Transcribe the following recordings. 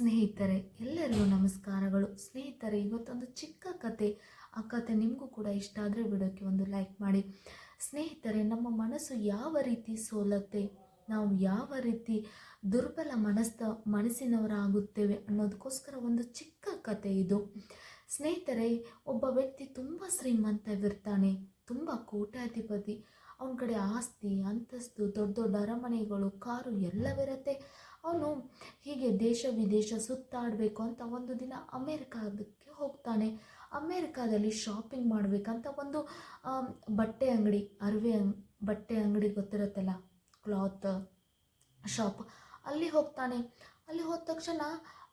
ಸ್ನೇಹಿತರೆ, ಎಲ್ಲರಿಗೂ ನಮಸ್ಕಾರಗಳು. ಸ್ನೇಹಿತರೆ, ಇವತ್ತೊಂದು ಚಿಕ್ಕ ಕತೆ, ಆ ಕತೆ ನಿಮಗೂ ಕೂಡ ಇಷ್ಟ ಆದರೆ ವಿಡಿಯೋಕ್ಕೆ ಒಂದು ಲೈಕ್ ಮಾಡಿ. ಸ್ನೇಹಿತರೆ, ನಮ್ಮ ಮನಸ್ಸು ಯಾವ ರೀತಿ ಸೋಲತ್ತೆ, ನಾವು ಯಾವ ರೀತಿ ದುರ್ಬಲ ಮನಸ್ಸ ಮನಸ್ಸಿನವರಾಗುತ್ತೇವೆ ಅನ್ನೋದಕ್ಕೋಸ್ಕರ ಒಂದು ಚಿಕ್ಕ ಕತೆ ಇದು. ಸ್ನೇಹಿತರೆ, ಒಬ್ಬ ವ್ಯಕ್ತಿ ತುಂಬ ಶ್ರೀಮಂತವಿರ್ತಾನೆ, ತುಂಬ ಕೋಟ್ಯಾಧಿಪತಿ. ಅವನ ಕಡೆ ಆಸ್ತಿ, ಅಂತಸ್ತು, ದೊಡ್ಡ ದೊಡ್ಡ ಅರಮನೆಗಳು, ಕಾರು ಎಲ್ಲವಿರುತ್ತೆ. ಅವನು ಹೀಗೆ ದೇಶ ವಿದೇಶ ಸುತ್ತಾಡಬೇಕು ಅಂತ ಒಂದು ದಿನ ಅಮೇರಿಕಾದಕ್ಕೆ ಹೋಗ್ತಾನೆ. ಅಮೇರಿಕಾದಲ್ಲಿ ಶಾಪಿಂಗ್ ಮಾಡಬೇಕಂತ ಒಂದು ಬಟ್ಟೆ ಅಂಗಡಿ, ಅರಿವೆ ಅಂಗ್, ಬಟ್ಟೆ ಅಂಗಡಿ ಗೊತ್ತಿರುತ್ತಲ್ಲ ಕ್ಲಾತ್ ಶಾಪ್ ಅಲ್ಲಿ ಹೋಗ್ತಾನೆ. ಅಲ್ಲಿ ಹೋದ ತಕ್ಷಣ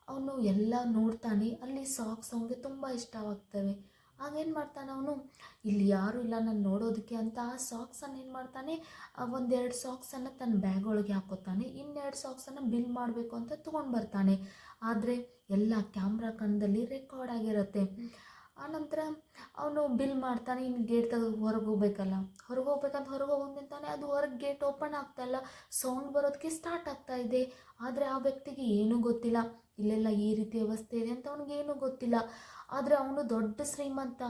ಅವನು ಎಲ್ಲ ನೋಡ್ತಾನೆ. ಅಲ್ಲಿ ಸಾಕ್ಸ್ ಅವನಿಗೆ ತುಂಬ ಇಷ್ಟವಾಗ್ತವೆ. ಆಗೇನು ಮಾಡ್ತಾನೆ ಅವನು? ಇಲ್ಲಿ ಯಾರೂ ಇಲ್ಲ ನಾನು ನೋಡೋದಕ್ಕೆ ಅಂತ ಆ ಸಾಕ್ಸನ್ನು ಏನು ಮಾಡ್ತಾನೆ? ಒಂದೆರಡು ಸಾಕ್ಸನ್ನು ತನ್ನ ಬ್ಯಾಗ್ ಒಳಗೆ ಹಾಕೋತಾನೆ ಇನ್ನೆರಡು ಸಾಕ್ಸನ್ನು ಬಿಲ್ ಮಾಡಬೇಕು ಅಂತ ತೊಗೊಂಡು ಬರ್ತಾನೆ. ಆದರೆ ಎಲ್ಲ ಕ್ಯಾಮ್ರಾ ಕಣದಲ್ಲಿ ರೆಕಾರ್ಡ್ ಆಗಿರುತ್ತೆ. ಆನಂತರ ಅವನು ಬಿಲ್ ಮಾಡ್ತಾನೆ ಇನ್ನು ಗೇಟ್ ತೆಗೆದು ಹೊರಗೆ ಹೋಗ್ಬೇಕಲ್ಲ ಹೊರಗೆ ಹೋಗ್ಬೇಕಂತ ಹೊರಗೆ ಹೋಗಿ ನಿಂತಾನೆ, ಅದು ಹೊರಗೆ ಗೇಟ್ ಓಪನ್ ಆಗ್ತಾಯಿಲ್ಲ ಸೌಂಡ್ ಬರೋದಕ್ಕೆ ಸ್ಟಾರ್ಟ್ ಆಗ್ತಾ ಇದೆ. ಆದರೆ ಆ ವ್ಯಕ್ತಿಗೆ ಏನೂ ಗೊತ್ತಿಲ್ಲ. ಇಲ್ಲೆಲ್ಲ ಈ ರೀತಿ ವ್ಯವಸ್ಥೆ ಇದೆ ಅಂತ ಅವನಿಗೆ ಏನೂ ಗೊತ್ತಿಲ್ಲ. ಆದರೆ ಅವನು ದೊಡ್ಡ ಶ್ರೀಮಂತ,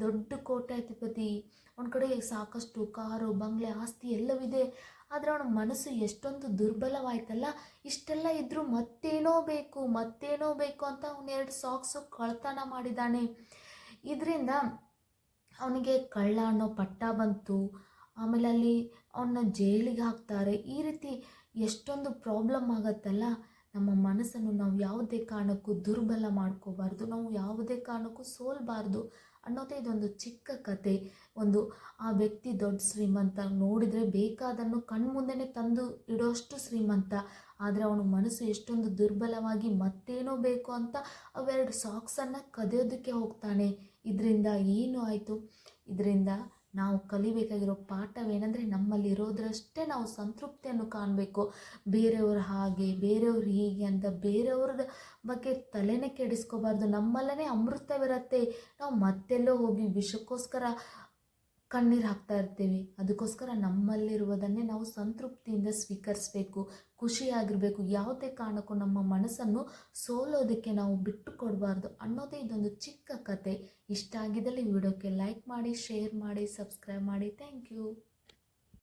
ದೊಡ್ಡ ಕೋಟ್ಯಾಧಿಪತಿ ಅವನ ಕಡೆ ಸಾಕಷ್ಟು ಕಾರು, ಬಂಗ್ಲೆ, ಆಸ್ತಿ ಎಲ್ಲವಿದೆ. ಆದರೆ ಅವನ ಮನಸ್ಸು ಎಷ್ಟೊಂದು ದುರ್ಬಲವಾಯ್ತಲ್ಲ? ಇಷ್ಟೆಲ್ಲ ಇದ್ದರೂ ಮತ್ತೇನೋ ಬೇಕು ಮತ್ತೇನೋ ಬೇಕು ಅಂತ ಅವನು ಎರಡು ಸಾಕ್ಸು ಕಳ್ತನ ಮಾಡಿದ್ದಾನೆ ಇದರಿಂದ ಅವನಿಗೆ ಕಳ್ಳ ಅನ್ನೋ ಪಟ್ಟ ಬಂತು. ಆಮೇಲೆ ಅಲ್ಲಿ ಅವನ್ನ ಜೈಲಿಗೆ ಹಾಕ್ತಾರೆ. ಈ ರೀತಿ ಎಷ್ಟೊಂದು ಪ್ರಾಬ್ಲಮ್ ಆಗತ್ತಲ್ಲ? ನಮ್ಮ ಮನಸ್ಸನ್ನು ನಾವು ಯಾವುದೇ ಕಾರಣಕ್ಕೂ ದುರ್ಬಲ ಮಾಡ್ಕೋಬಾರ್ದು, ನಾವು ಯಾವುದೇ ಕಾರಣಕ್ಕೂ ಸೋಲ್ಬಾರ್ದು ಅನ್ನೋದೇ ಇದೊಂದು ಚಿಕ್ಕ ಕತೆ. ಒಂದು, ಆ ವ್ಯಕ್ತಿ ದೊಡ್ಡ ಶ್ರೀಮಂತ ನೋಡಿದರೆ ಬೇಕಾದನ್ನು ಕಣ್ಮುಂದೆನೇ ತಂದು ಇಡೋಷ್ಟು ಶ್ರೀಮಂತ, ಆದರೆ ಅವನ ಮನಸ್ಸು ಎಷ್ಟೊಂದು ದುರ್ಬಲವಾಗಿ ಮತ್ತೇನೋ ಬೇಕು ಅಂತ ಅವೆರಡು ಸಾಕ್ಸನ್ನು ಕದಿಯೋದಕ್ಕೆ ಹೋಗ್ತಾನೆ. ಇದರಿಂದ ಏನು ಆಯಿತು? ಇದರಿಂದ ನಾವು ಕಲಿಬೇಕಾಗಿರೋ ಪಾಠವೇನೆಂದರೆ ನಮ್ಮಲ್ಲಿರೋದ್ರಷ್ಟೇ ನಾವು ಸಂತೃಪ್ತಿಯನ್ನು ಕಾಣಬೇಕು. ಬೇರೆಯವ್ರ ಹಾಗೆ, ಬೇರೆಯವ್ರು ಹೀಗೆ ಅಂತ ಬೇರೆಯವ್ರದ ಬಗ್ಗೆ ತಲೆನೇ ಕೆಡಿಸ್ಕೋಬಾರ್ದು. ನಮ್ಮಲ್ಲೇ ಅಮೃತವಿರತ್ತೆ. ನಾವು ಮತ್ತೆಲ್ಲೋ ಹೋಗಿ ವಿಷಕ್ಕೋಸ್ಕರ ಕಣ್ಣೀರು ಹಾಕ್ತಾ ಇರ್ತೀವಿ. ಅದಕ್ಕೋಸ್ಕರ ನಮ್ಮಲ್ಲಿರುವುದನ್ನೇ ನಾವು ಸಂತೃಪ್ತಿಯಿಂದ ಸ್ವೀಕರಿಸಬೇಕು, ಖುಷಿಯಾಗಿರಬೇಕು. ಯಾವುದೇ ಕಾರಣಕ್ಕೂ ನಮ್ಮ ಮನಸ್ಸನ್ನು ಸೋಲೋದಕ್ಕೆ ನಾವು ಬಿಟ್ಟು ಕೊಡಬಾರ್ದು ಅನ್ನೋದೇ ಇದೊಂದು ಚಿಕ್ಕ ಕತೆ. ಇಷ್ಟ ಆಗಿದ್ದಲ್ಲಿ ವಿಡಿಯೋಕ್ಕೆ ಲೈಕ್ ಮಾಡಿ, ಶೇರ್ ಮಾಡಿ, ಸಬ್ಸ್ಕ್ರೈಬ್ ಮಾಡಿ. Thank you.